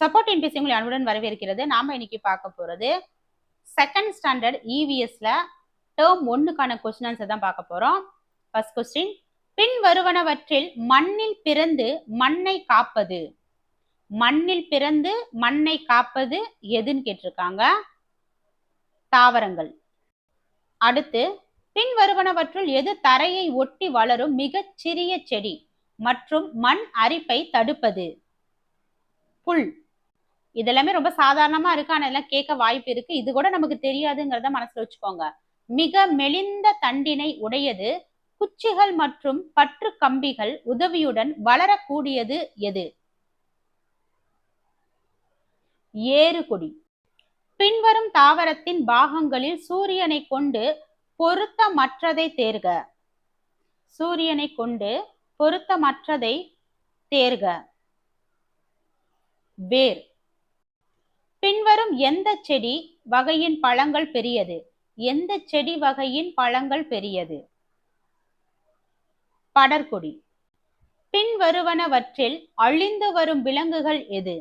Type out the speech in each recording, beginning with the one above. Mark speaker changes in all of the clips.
Speaker 1: Support NBC உங்களை அன்புடன் வரவேற்கிறது. நாம இன்னைக்கு பார்க்க போறது செகண்ட் ஸ்டாண்டர்ட் இவிஎஸ்ல டேர்ம் ஒன்னுக்கான கொஸ்டின் ஆன்சர் தான் பார்க்க போறோம். ஃபர்ஸ்ட் கொஸ்டின் பின் வருவனவற்றில் மண்ணில் பிறந்து மண்ணை காப்பது. மண்ணில் பிறந்து மண்ணை காப்பது எதுன்னு கேட்டிருக்காங்க? தாவரங்கள். அடுத்து பின் வருவனவற்றுள் எது தரையை ஒட்டி வளரும் மிகச் சிறிய செடி மற்றும் மண் அரிப்பை தடுப்பது? புல். இதெல்லாமே ரொம்ப சாதாரணமா இருக்கு. ஆனா எல்லாம் கேட்க வாய்ப்பு இருக்கு. இது கூட நமக்கு தெரியாதுங்கிறத மனசுல வச்சுக்கோங்க. மிக மெலிந்த தண்டினை உடையது குச்சிகள் மற்றும் பற்று கம்பிகள் உதவியுடன் வளரக்கூடியது எது? ஏறுகொடி. பின்வரும் தாவரத்தின் பாகங்களில் சூரியனை கொண்டு பொருத்தமற்றதை தேர்க. சூரியனை கொண்டு பொருத்தமற்றதை தேர்க. வேர். பின்வரும் எந்த செடி வகையின் பழங்கள் பெரியது? எந்த செடி வகையின் பழங்கள் பெரியது? படர்கொடி பின்வருவனவற்றில் அழிந்து வரும் விலங்குகள் எது?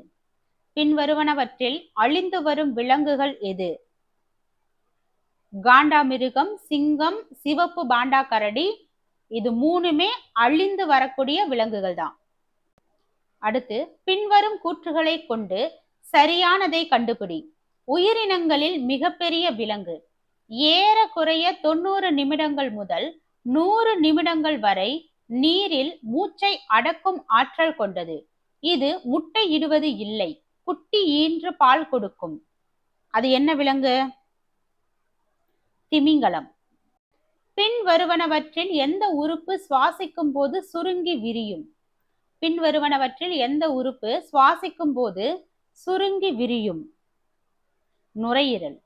Speaker 1: பின்வருவனவற்றில் அழிந்து வரும் விலங்குகள் எது? காண்டாமிருகம் சிங்கம் சிவப்பு பாண்டா கரடி இது மூணுமே அழிந்து வரக்கூடிய விலங்குகள் தான் அடுத்து பின்வரும் கூற்றுகளை கொண்டு சரியானதை கண்டுபிடி. உயிரினங்களில் மிகப்பெரிய விலங்கு. ஏறக்குறைய தொண்ணூறு நிமிடங்கள் முதல் நூறு நிமிடங்கள் வரை நீரில் மூச்சை அடக்கும் ஆற்றல் கொண்டது. இது முட்டை இடுவது இல்லை குட்டி ஈன்று பால் கொடுக்கும். அது என்ன விலங்கு? திமிங்கலம். பின் வருவனவற்றில் எந்த உறுப்பு சுவாசிக்கும் போது சுருங்கி விரியும்? பின் வருவனவற்றில் எந்த உறுப்பு சுவாசிக்கும் போது சுருங்கி விரியும். நுரையீரல்.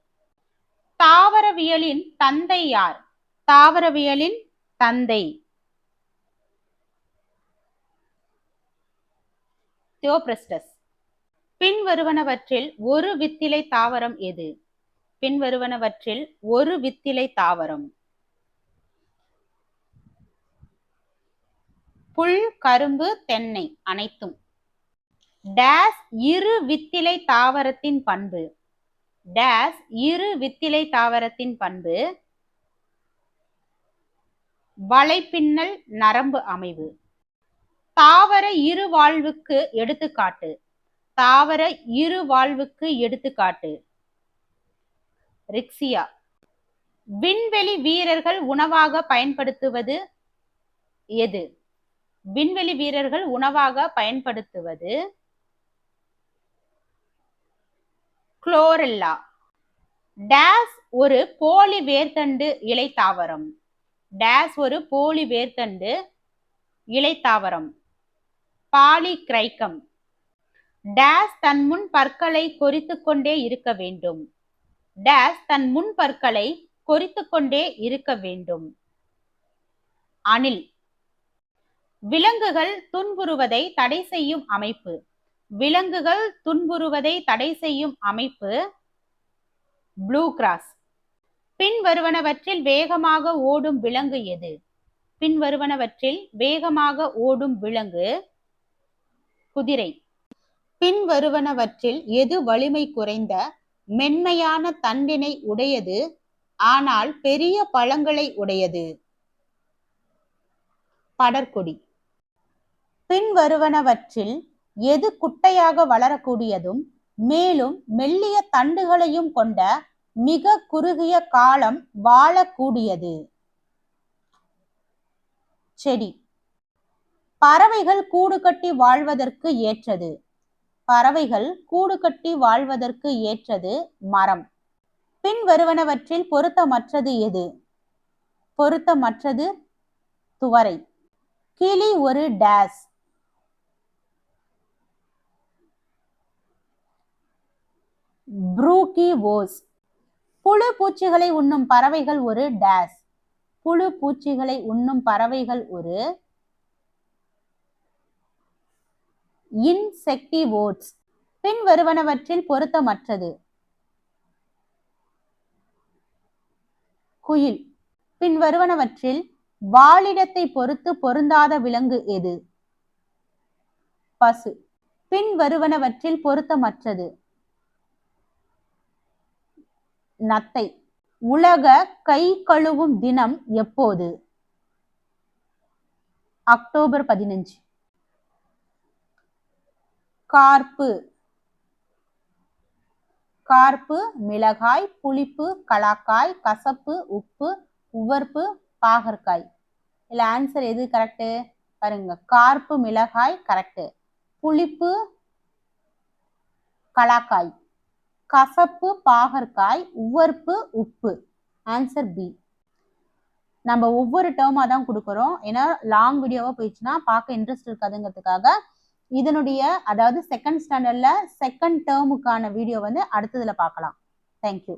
Speaker 1: தாவரவியலின் தந்தை யார்? தாவரவியலின் தந்தை. தியோபிரஸ்டஸ். பின்வருவனவற்றில் ஒரு வித்திலை தாவரம் எது? பின்வருவனவற்றில் ஒரு வித்திலை தாவரம். புல் கரும்பு தென்னை அனைத்தும். டேஸ் இரு வித்திலை தாவரத்தின் பண்பு. டேஸ் இரு வித்திலை தாவரத்தின் பண்பு. வலைப்பின்னல் நரம்பு அமைவு. தாவர இரு வாழ்வுக்கு எடுத்துக்காட்டு. தாவர இரு வாழ்வுக்கு எடுத்துக்காட்டு. ரிக்ஸியா விண்வெளி வீரர்கள் உணவாக பயன்படுத்துவது எது? விண்வெளி வீரர்கள் உணவாக பயன்படுத்துவது குளோரெல்லா. டேஸ் ஒரு போலி வேர்த்தண்டு இலை தாவரம் டேஸ் ஒரு போலி வேர்த்தண்டு இலை தாவரம் பாலிகிரைக்கம் டேஸ் தன் முன் பற்களை கொறித்து கொண்டே இருக்க வேண்டும். டேஸ் தன் முன் பற்களை கொறித்து கொண்டே இருக்க வேண்டும். அணில். விலங்குகள் துன்புறுவதை தடை செய்யும் அமைப்பு. விலங்குகள் துன்புறுவதை தடை செய்யும் அமைப்பு ப்ளூ கிராஸ். பின்வருவனவற்றில் வேகமாக ஓடும் விலங்கு எது? பின்வருவனவற்றில் வேகமாக ஓடும் விலங்கு குதிரை. பின்வருவனவற்றில் எது வலிமை குறைந்த? மென்மையான தண்டினை உடையது ஆனால் பெரிய பழங்களை உடையது. படர்கொடி பின்வருவனவற்றில் எது குட்டையாக வளரக்கூடியதும் மேலும் மெல்லிய தண்டுகளையும் கொண்ட மிக குறுகிய காலம் வாழக்கூடியது. செடி. பறவைகள் கூடு கட்டி வாழ்வதற்கு ஏற்றது. பறவைகள் கூடு கட்டி வாழ்வதற்கு ஏற்றது மரம். பின் வருவனவற்றில் பொருத்தமற்றது எது? பொருத்தமற்றது துவரை. கிளி ஒரு டேஸ். ப்ரூக்கி ஓஸ் புழு பூச்சிகளை உண்ணும் பறவைகள் ஒரு டேஸ். புழு பூச்சிகளை உண்ணும் பறவைகள் ஒரு இன்செக்டிவோட்ஸ். பின் வருவனவற்றில் பொருத்தமற்றது. குயில். பின் வருவனவற்றில் வாழிடத்தை பொறுத்து பொருந்தாத விலங்கு எது? பசு. பின் வருவனவற்றில் பொருத்தமற்றது. நத்தை. உலக கை கழுவும் தினம் எப்போது? அக்டோபர் பதினஞ்சு. கார்ப்பு. கார்ப்பு மிளகாய் புளிப்பு கலாக்காய் கசப்பு உப்பு உவர்ப்பு பாகற்காய். இல்ல ஆன்சர் எது கரெக்டு பாருங்க. கார்ப்பு மிளகாய் கரெக்டு புளிப்பு கலாக்காய். கசப்பு பாகற்காய் உவர்ப்பு உப்பு. ஆன்சர் பி நம்ம ஒவ்வொரு டேர்மாக தான் கொடுக்குறோம். ஏன்னா லாங் வீடியோவாக போயிடுச்சுன்னா பார்க்க இன்ட்ரெஸ்ட் இருக்காதுங்கிறதுக்காக இதனுடைய அதாவது செகண்ட் ஸ்டாண்டர்டில் செகண்ட் டேர்முக்கான வீடியோ வந்து அடுத்ததில் பார்க்கலாம். தேங்க்யூ